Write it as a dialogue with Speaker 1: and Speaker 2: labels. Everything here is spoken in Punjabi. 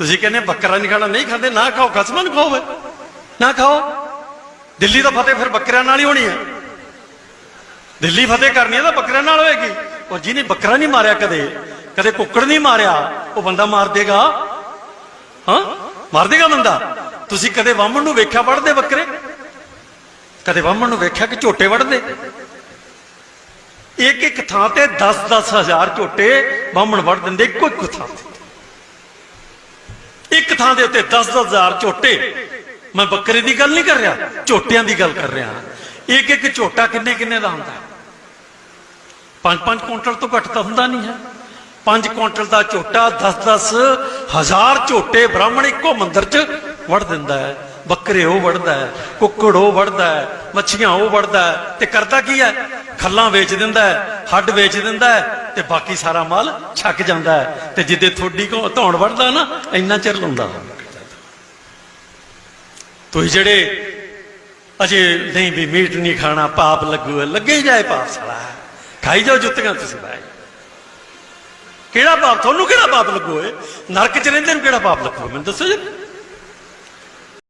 Speaker 1: ਤੁਸੀਂ ਕਹਿੰਦੇ ਬੱਕਰਾ ਨਹੀਂ ਖਾਣਾ, ਨਹੀਂ ਖਾਂਦੇ, ਨਾ ਖਾਓ, ਖਸਮਾਂ ਨੂੰ ਖਾਓ ਨਾ ਖਾਓ। ਦਿੱਲੀ ਦਾ ਫਤਿਹ ਫਿਰ ਬੱਕਰਿਆਂ ਨਾਲ ਹੀ ਹੋਣੀ ਹੈ। ਦਿੱਲੀ ਫਤਿਹ ਕਰਨੀ ਹੈ ਤਾਂ ਬੱਕਰਿਆਂ ਨਾਲ ਹੋਏਗੀ। ਔਰ ਜਿਹਨੇ ਬੱਕਰਾ ਨਹੀਂ ਮਾਰਿਆ ਕਦੇ ਕਦੇ ਕੁੱਕੜ ਨਹੀਂ ਮਾਰਿਆ, ਉਹ ਬੰਦਾ ਮਾਰ ਦੇਗਾ। ਹਾਂ? ਮਾਰ ਦੇਗਾ ਬੰਦਾ। ਤੁਸੀਂ ਕਦੇ ਵਾਮਣ ਨੂੰ ਵੇਖਿਆ ਵੜਦੇ ਬੱਕਰੇ? ਕਦੇ ਵਾਮਣ ਨੂੰ ਵੇਖਿਆ ਕਿ ਝੋਟੇ ਵੜਦੇ ਇੱਕ ਇੱਕ ਥਾਂ ਤੇ 10-10 ਹਜ਼ਾਰ ਝੋਟੇ ਬਾਹਮਣ ਵੜ ਦਿੰਦੇ ਇੱਕੋ ਇੱਕ ਥਾਂ ਤੇ। ਥਾਂ ਦੇ ਉੱਤੇ 10-10 ਹਜ਼ਾਰ ਝੋਟੇ। ਮੈਂ ਬੱਕਰੇ ਦੀ ਗੱਲ ਨਹੀਂ ਕਰ ਰਿਹਾ, ਝੋਟਿਆਂ ਦੀ ਗੱਲ ਕਰ ਰਿਹਾ। ਇੱਕ ਇੱਕ ਝੋਟਾ ਕਿੰਨੇ ਕਿੰਨੇ ਦਾ ਹੁੰਦਾ? ਹੈ 5-5 ਕੁਇੰਟਲ ਤੋਂ ਘੱਟ ਤਾਂ ਹੁੰਦਾ ਨਹੀਂ ਹੈ। 5 ਕੁਇੰਟਲ ਦਾ ਝੋਟਾ 10-10 ਹਜ਼ਾਰ ਝੋਟੇ ਬ੍ਰਾਹਮਣ ਇੱਕੋ ਮੰਦਰ 'ਚ ਵੜ ਦਿੰਦਾ ਹੈ। ਬੱਕਰੇ ਉਹ ਵੜਦਾ ਹੈ, ਕੁੱਕੜ ਉਹ ਵੜਦਾ ਹੈ, ਮੱਛੀਆਂ ਉਹ ਵੜਦਾ ਹੈ। ਤੇ ਕਰਦਾ ਕੀ ਹੈ? ਖੱਲਾਂ ਵੇਚ ਦਿੰਦਾ ਹੈ, ਹੱਡ ਵੇਚ ਦਿੰਦਾ ਹੈ ਤੇ ਬਾਕੀ ਸਾਰਾ ਮਾਲ ਛੱਕ ਜਾਂਦਾ ਹੈ। ਤੇ ਜਿੱਦੇ ਥੋੜੀ ਕੋ ਧੌਣ ਵੜਦਾ ਨਾ, ਇੰਨਾ ਚਿਰ ਲਾਉਂਦਾ। ਤੁਸੀਂ ਜਿਹੜੇ ਅਜੇ ਨਹੀਂ ਵੀ ਮੀਟ ਨਹੀਂ ਖਾਣਾ, ਪਾਪ ਲੱਗੂ ਲੱਗੇ ਜਾਏ ਪਾਪ ਸਾਲਾ। ਖਾਈ ਜਾਓ ਜੁੱਤੀਆਂ ਤੁਸੀਂ ਬਾਈ ਕਿਹੜਾ ਪਾਪ? ਤੁਹਾਨੂੰ ਕਿਹੜਾ ਪਾਪ ਲੱਗੂ ਏ ਨਰਕ ਚ ਰਹਿੰਦੇ ਨੂੰ ਕਿਹੜਾ ਪਾਪ ਲੱਗੂ? ਮੈਨੂੰ ਦੱਸੋ ਜੀ